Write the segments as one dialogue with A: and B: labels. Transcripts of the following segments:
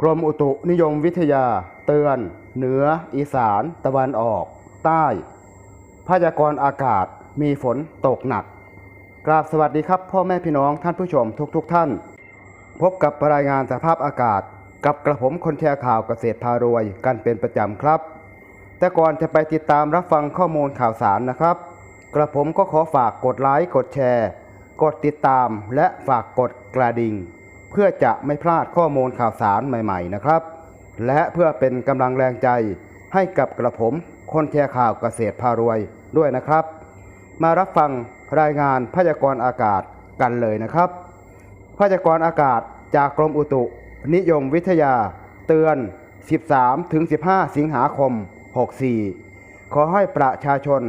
A: กรมอุตุนิยมวิทยาเตือน เหนือ อีสาน ตะวันออก ใต้ พยากรณ์อากาศมีฝนตกหนัก กราบสวัสดีครับ พ่อแม่พี่น้องท่านผู้ชมทุกๆทท่าน พบกับรายงานสภาพอากาศ กับกระผมคนแชร์ข่าวเกษตรพารวยกันเป็นประจำครับ แต่ก่อนจะไปติดตามรับฟังข้อมูลข่าวสารนะครับ กระผมก็ขอฝากกดไลค์กดแชร์ กดติดตามและฝากกดกระดิ่ง เพื่อจะไม่พลาดข้อมูลข่าวสารใหม่ๆนะครับ และเพื่อเป็นกำลังแรงใจให้กับกระผมคนแชร์ข่าวเกษตรพารวยด้วยนะครับ มารับฟังรายงานพยากรณ์อากาศกันเลยนะครับ พยากรณ์อากาศจากกรมอุตุ นิยมวิทยา เตือน 13ถึง15 สิงหาคม 64 ขอให้ประชาชน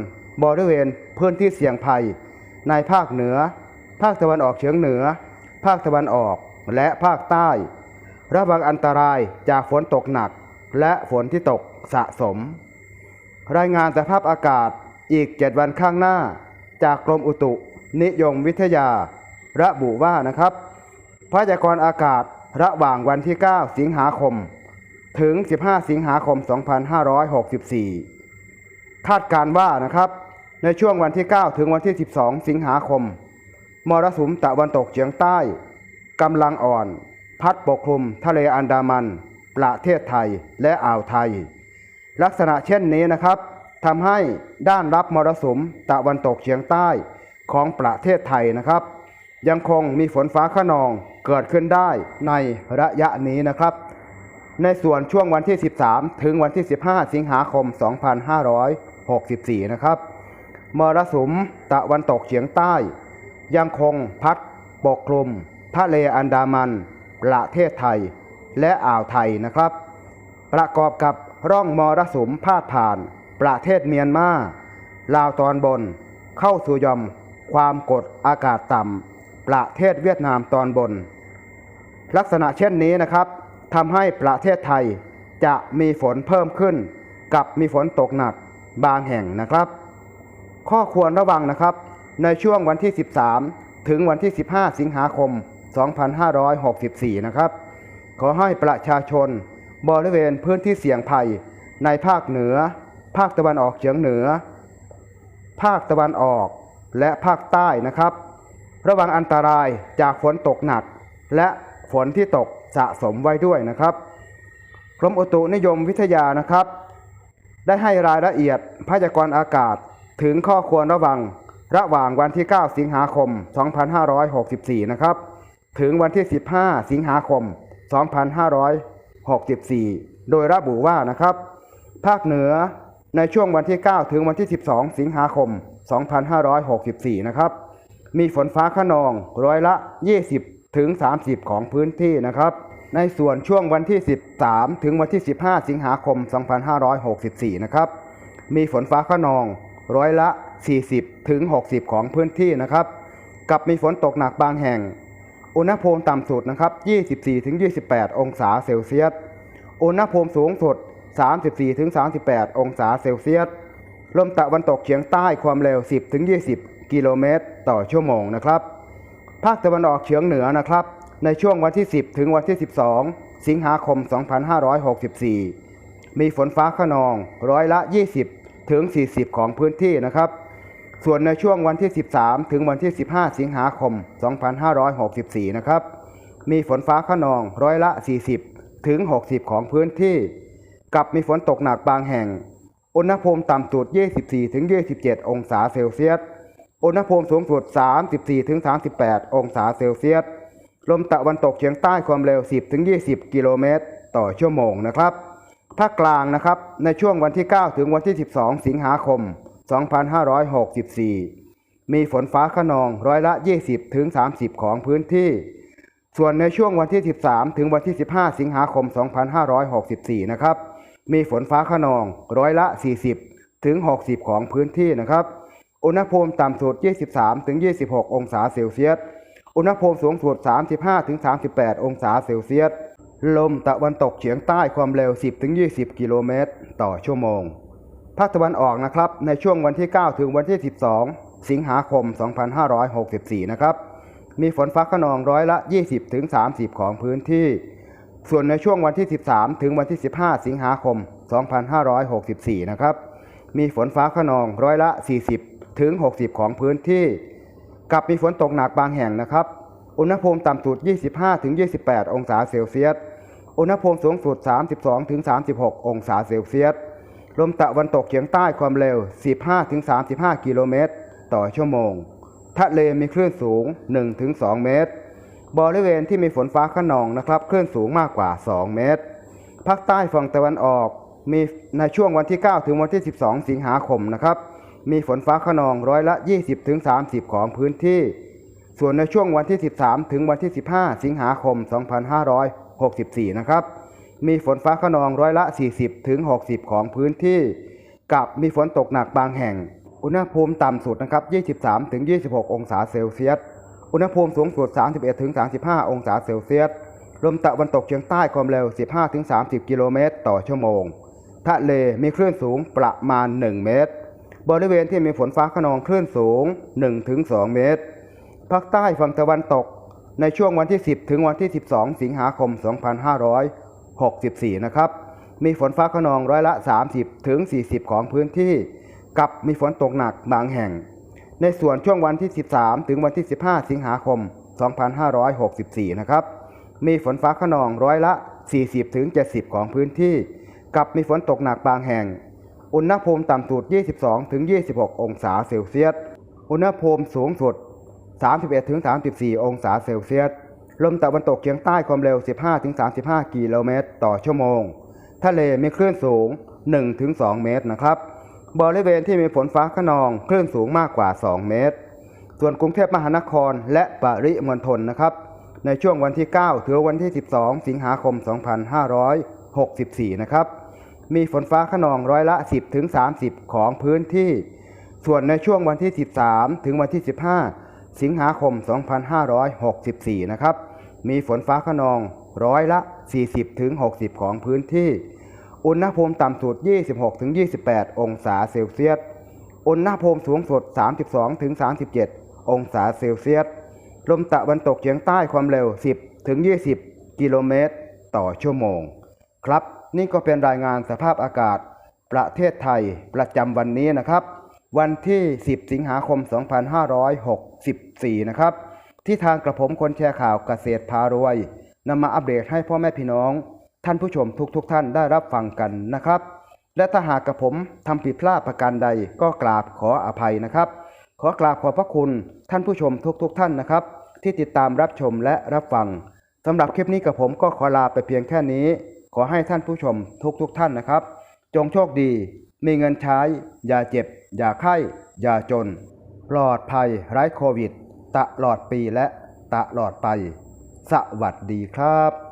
A: บริเวณพื้นที่เสี่ยงภัย ในภาคเหนือ ภาคตะวันออกเฉียงเหนือ ภาคตะวันออก และภาคใต้ ระวังอันตรายจากฝนตกหนัก และฝนที่ตกสะสม รายงานสภาพอากาศอีก 7 วันข้างหน้า จากกรมอุตุนิยมวิทยา ระบุว่านะครับพยากรณ์อากาศระหว่างวันที่ 9 สิงหาคม ถึง 15 สิงหาคม 2564 คาดการณ์ว่านะครับในช่วงวันที่ 9 ถึงวันที่ 12 สิงหาคม มรสุมตะวันตกเฉียงใต้ กำลังอ่อน พัดปกคลุมทะเลอันดามัน ประเทศไทยและอ่าวไทย ลักษณะเช่นนี้นะครับทำให้ด้านรับมรสุมตะวันตกเฉียงใต้ของประเทศไทยนะครับ ยังคงมีฝนฟ้าขนองเกิดขึ้นได้ในระยะนี้นะครับ ในส่วนช่วงวันที่ 13 ถึงวันที่ 15 สิงหาคม 2564 นะครับมรสุมตะวันตกเฉียงใต้ ยังคงพัดปกคลุม ทะเลอันดามันประเทศไทย และอ่าวไทยนะครับ ประกอบกับร่องมรสุมพาดผ่าน ประเทศเมียนมาลาวตอนบน เข้าสู่ยอมความกดอากาศต่ำประเทศเวียดนามตอนบน ลักษณะเช่นนี้นะครับทำให้ประเทศไทยจะมีฝนเพิ่มขึ้น กับมีฝนตกหนักบางแห่งนะครับ ข้อควรระวังนะครับ ในช่วงวันที่ 13 ถึงวันที่ 15 สิงหาคม 2564 นะครับ ขอให้ประชาชนบริเวณพื้นที่เสี่ยงภัยในภาคเหนือ ภาคตะวันออกเฉียงเหนือ ภาคตะวันออกและภาคใต้นะครับ ระวังอันตรายจากฝนตกหนัก และฝนที่ตกสะสมไว้ด้วยนะครับกรมอุตุนิยมวิทยานะครับ ได้ให้รายละเอียดพยากรณ์อากาศถึงข้อควรระวังระหว่างวันที่ 9 สิงหาคม 2564 นะครับ ถึงวันที่ 15 สิงหาคม 2564 โดยระบุว่านะครับ ภาคเหนือในช่วงวันที่ 9 ถึงวันที่ 12 สิงหาคม 2564 นะครับ มีฝนฟ้าขนองร้อยละ 20 ถึง 30 ของพื้นที่นะครับ ในส่วนช่วงวันที่ 13 ถึงวันที่ 15 สิงหาคม 2564 นะครับ มีฝนฟ้าขนองร้อยละ 40 ถึง 60 ของพื้นที่นะครับ กับมีฝนตกหนักบางแห่ง อุณหภูมิต่ำสุดนะครับ 24-28 องศาเซลเซียส อุณหภูมิสูงสุด 34-38 องศาเซลเซียส ลมตะวันตกเฉียงใต้ความเร็ว 10-20 กิโลเมตรต่อชั่วโมงนะครับ ภาคตะวันออกเฉียงเหนือนะครับ ในช่วงวันที่ 10 ถึงวันที่ 12 สิงหาคม 2564 มีฝนฟ้าขนองร้อยละ 20 ถึง 40 ของพื้นที่นะครับ ส่วนในช่วงวันที่ 13 ถึงวันที่ 15 สิงหาคม 2564 นะครับ มีฝนฟ้าขนองร้อยละ 40 ถึง 60 ของพื้นที่ กับมีฝนตกหนักบางแห่ง อุณหภูมิต่ำสุด 24 ถึง 27 องศาเซลเซียส อุณหภูมิสูงสุด 34 ถึง 38 องศาเซลเซียส ลมตะวันตกเฉียงใต้ความเร็ว 10 ถึง 20 กิโลเมตร ต่อชั่วโมงนะครับ ภาคกลางนะครับ ในช่วงวันที่ 9 ถึงวันที่ 12 สิงหาคม 2564 มีฝนฟ้าขนองร้อยละ 20ถึง30ของพื้นที่ ส่วนในช่วงวันที่ 13 ถึงวันที่ 15 สิงหาคม 2564 นะครับ มีฝนฟ้าขนองร้อยละ 40 ถึง 60 ของพื้นที่นะครับ อุณหภูมิต่ำสุด 23 ถึง 26 องศาเซลเซียส อุณหภูมิสูงสุด 35 ถึง 38 องศาเซลเซียส ลมตะวันตกเฉียงใต้ความเร็ว 10 ถึง 20 กิโลเมตร ต่อชั่วโมง ภาคตะวันออกนะครับในช่วงวันที่ 9 ถึงวันที่ 12 สิงหาคม 2564 นะครับ มีฝนฟ้าขนองร้อยละ 20 ถึง 30 ของพื้นที่ ส่วนในช่วงวันที่ 13 ถึงวันที่ 15 สิงหาคม 2564 นะครับ มีฝนฟ้าขนองร้อยละ 40 ถึง 60 ของพื้นที่ กับมีฝนตกหนักบางแห่งนะครับ อุณหภูมิต่ำสุด 25ถึง28 องศาเซลเซียส อุณหภูมิสูงสุด 32ถึง36 องศาเซลเซียส ลมตะวันตกเฉียงใต้ความเร็ว 15ถึง35 กิโลเมตร ต่อชั่วโมง ทะเลมีคลื่นสูง1ถึง2เมตร บริเวณที่มีฝนฟ้าขนองนะครับคลื่นสูงมากกว่า 2 เมตร ภาคใต้ฝั่งตะวันออก มีในช่วงวันที่ 9 ถึงวันที่ 12 สิงหาคมนะครับ มีฝนฟ้าขนองร้อยละ 20ถึง30 ของพื้นที่ ส่วนในช่วงวันที่ 13 ถึงวันที่ 15 สิงหาคม 2564 นะครับ มีฝนฟ้าขนองร้อยละ 40ถึง60 ของพื้นที่ กับมีฝนตกหนักบางแห่ง อุณหภูมิต่ำสุดนะครับ 23ถึง26 องศาเซลเซียส อุณหภูมิสูงสุด 31ถึง35 องศาเซลเซียส ลมตะวันตกเฉียงใต้ความเร็ว 15ถึง30 กิโลเมตร ต่อชั่วโมง ทะเลมีคลื่นสูงประมาณ 1 เมตร บริเวณที่มีฝนฟ้าขนองคลื่นสูง1ถึง2เมตร ภาคใต้ฝั่งตะวันตกในช่วงวันที่ 10 ถึงวันที่ 12 สิงหาคม 64 นะครับ มีฝนฟ้าขนองร้อยละ 30ถึง40 ของพื้นที่ กับมีฝนตกหนักบางแห่ง ในส่วนช่วงวันที่ 13 ถึงวันที่ 15 สิงหาคม 2564 นะครับ มีฝนฟ้าขนองร้อยละ 40ถึง70 ของพื้นที่ กับมีฝนตกหนักบางแห่ง อุณหภูมิต่ำสุด 22ถึง26 องศาเซลเซียส อุณหภูมิสูงสุด 31ถึง34 องศาเซลเซียส ลมตะวันตกเฉียงใต้ความเร็ว 15-35 กิโลเมตร ต่อชั่วโมง ทะเลมีคลื่นสูง 1-2 เมตรนะครับ บริเวณที่มีฝนฟ้าขนองคลื่นสูงมากกว่า 2 เมตร ส่วนกรุงเทพมหานครและปริมณฑลนะครับ ในช่วงวันที่ 9 ถึงวันที่ 12 สิงหาคม 2564 นะครับ มีฝนฟ้าขนองร้อยละ 10-30 ของพื้นที่ ส่วนในช่วงวันที่ 13 ถึงวันที่ 15 สิงหาคม 2564 นะครับ มีฝนฟ้าขนองร้อยละ 40ถึง60 ของพื้นที่ อุณหภูมิต่ำสุด 26ถึง28 องศาเซลเซียส อุณหภูมิสูงสุด 32ถึง37 องศาเซลเซียส ลมตะวันตกเฉียงใต้ความเร็ว 10ถึง20 กิโลเมตร ต่อชั่วโมง ครับ นี่ก็เป็นรายงานสภาพอากาศ ประเทศไทยประจำวันนี้นะครับ วันที่ 10 สิงหาคม 2564 นะครับ ที่ทางกระผมคนแชร์ข่าวเกษตรพารวยนำมาอัปเดตให้พ่อแม่พี่น้อง ท่านผู้ชมทุกๆทท่านได้รับฟังกันนะครับ และถ้าหากกระผมทำผิดพลาดประการใดก็กราบขออภัยนะครับ ขอกราบขอบพระคุณท่านผู้ชมทุกๆทท่านนะครับ ที่ติดตามรับชมและรับฟังสำหรับคลิปนี้กับผมก็ขอลาไปเพียงแค่นี้ ขอให้ท่านผู้ชมทุกๆทท่านนะครับ จงโชคดี มีเงินใช้ อย่าเจ็บ อย่าไข้ อย่าจน ปลอดภัยไร้โควิด ตลอดปีและตลอดไป สวัสดีครับ